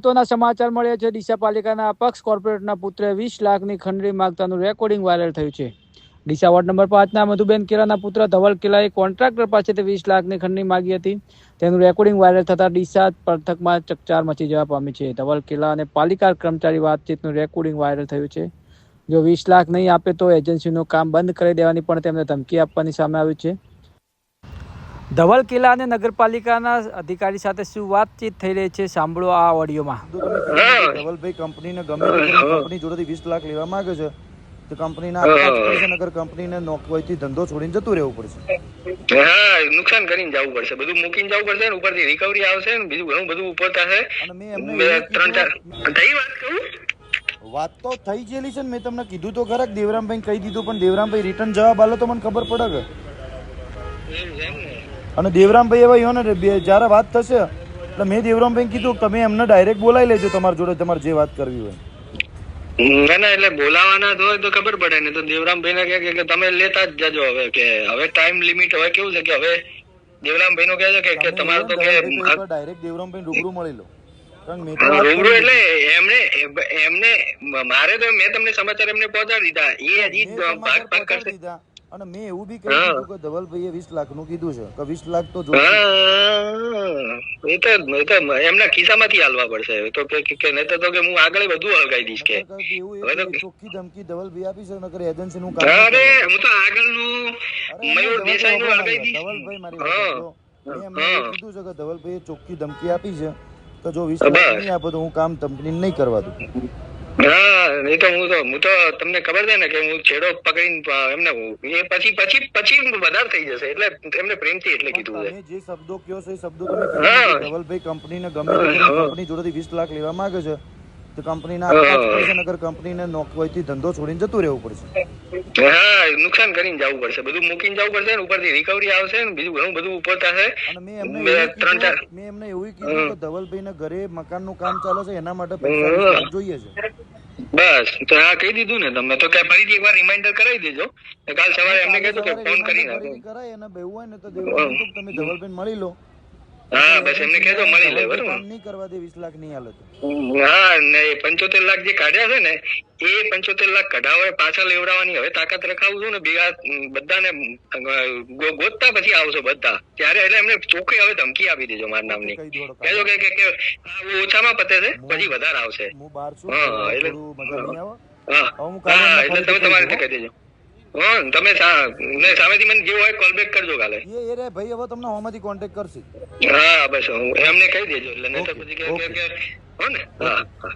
મહત્વના સમાચાર મળ્યા છે. ડીસા પાલિકાના અપક્ષ કોર્પોરેટરના પુત્રે વીસ લાખની ખંડરી માગતાનું રેકોર્ડિંગ વાયરલ થયું છે. ડીસા વોર્ડ નંબર પાંચના મધુબેન કેલાના પુત્ર ધવલ કિલાએ કોન્ટ્રાક્ટર પાસેથી વીસ લાખની ખંડણી માગી હતી. તેનું રેકોર્ડિંગ વાયરલ થતાં ડીસા પંથકમાં ચકચાર મચી જવા પામી છે. ધવલ કિલ્લા અને પાલિકા કર્મચારી વાતચીતનું રેકોર્ડિંગ વાયરલ થયું છે. જો વીસ લાખ નહીં આપે તો એજન્સીનું કામ બંધ કરી દેવાની પણ તેમને ધમકી આપવાની સામે આવ્યું છે. ધવલ કિલ્લા અને નગરપાલિકાના અધિકારી સાથે શું વાતચીત થઈ રહી છે સાંભળો આ ઓડિયોમાં. ધવલભાઈ કંપનીને ગમે કંપની જોડેથી વીસ લાખ લેવા માંગે છે તો કંપનીના નગર કંપનીને નોકરીથી ધંધો છોડીને જતું રહેવું પડશે. હા નુકસાન કરીને જવું પડશે. બધું મૂકીને જવું પડશે ને ઉપરથી રિકવરી આવશે ને બીજું ઘણું બધું ઉપર થશે. અને મેં એમને ત્રણ ચાર. થઈ વાત કહું? વાત તો થઈ ગયેલી છે ને મેં તમને કીધું તો ખરા દેવરામભાઈ કહી દીધું પણ દેવરામભાઈ રિટર્ન જવાબ આલો તો મને ખબર પડે કે અને દેવરામભાઈ એવા યો ને બે જ્યારે વાત થશે એટલે મેં દેવરામભાઈ કીધું તમે એમને ડાયરેક્ટ બોલાવી લેજો તમારી જોડે તમારે જે વાત કરવી હોય. ના ના એટલે બોલાવાના તો હોય તો ખબર પડે ને તો દેવરામભાઈ ને કે કે તમે લેતા જ જજો હવે કે હવે ટાઈમ લિમિટ હવે કેવું છે કે હવે દેવરામભાઈ નું કહે છે કે- તમારે તો કે ડાયરેક્ટ દેવરામભાઈ રૂબરૂ મળી લો. રૂબરૂ એટલે એમને એમને મારે તો મેં તમને સમાચાર એમને પહોંચાડી દીધા. એ હજી ભાગ ભાગ કરશે. દીધા. અને મેં એવું બી કહ્યું. કે ધવલભાઈએ વીસ લાખનું કીધું છે. કે વીસ લાખ તો એ તો એ તો એમના ખિસ્સામાંથી હાલવા પડશે. તો કે કે નહીં તો કે હું આગળ બધું હલગાઈ દઈશ કે. તો- ચોખ્ખી ધમકી ધવલભાઈ આપી છે નકર એજન્સી નું કામ અરે હું તો આગળનું. મયુર દેસાઈ નું હલગાઈ દઈશ. ધવલભાઈ મારી વાત. મેં કીધું છે કે ધવલભાઈએ ચોખ્ખી ધમકી આપી છે કે જો વીસ લાખ નહીં આપો તો હું કામ કંપની નહીં કરવા દઉં. હા એ તો હું તો હું તો તમને ખબર છે ને કે હું છેડો પકડીને એમને એ પછી પછી પછી વધારે થઈ જશે. એટલે એમને પ્રેમથી એટલે કીધું છે. જે શબ્દો કયો છે એ શબ્દો તમે ધવલભાઈ કંપનીને ગમે. કંપની જોડેથી વીસ લાખ લેવા માંગે છે તો કંપનીના આપવા જ હા. કંપનીને નોકરીથી ધંધો છોડીને જતું રહેવું પડશે. હા નુકસાન કરીને જવું પડશે. બધું મૂકીને જવું પડશે ને ઉપરથી રિકવરી આવશે ને બીજું ઘણું બધું ઉપર થશે. મેં એમને એવું કીધું કે ધવલભાઈ ધવલભાઈને ઘરે મકાનનું કામ ચાલે છે એના માટે પૈસા જોઈએ છે. બસ તો આ કહી દીધું ને તમે. તો કે ફરીથી એકવાર રિમાઇન્ડર કરાવી દેજો. કાલ સવારે એમને કહેતો કે ફોન કરી reminder નાખો. ફરીથી કરાય અને બેવું હોય ને તો તમે ધવલભાઈને મળી લો. હા બસ એમને કહેજો મળી લે બરોબર. નહીં કરવા દે વીસ લાખ નહીં હાલે હા ને પંચોતેર લાખ જે કાઢ્યા છે ને એ પંચોતેર લાખ કઢાવે પાછા લેવડાવવાની હવે તાકાત રખાવું છું ને ભેગા બધાને ગોતતા પછી આવશો બધા. ત્યારે એટલે એમને ચોખ્ખી હવે ધમકી આપી દેજો મારા નામની. કહેજો કે કે- ઓછામાં પતે છે પછી વધારે આવશે. હું બહાર છું હા, એટલે- હા. એટલે તમે તમારી રીતે કહી દેજો. હા તમે ને સામેથી મને જેવું હોય કોલ બેક કરજો કાલે. એ એ રે ભાઈ હવે તમને હોમાંથી કોન્ટેક્ટ કરશે. હા બસ હું એમને કહી દેજો એટલે નહીં તો પછી કે- હો ને? હા હા.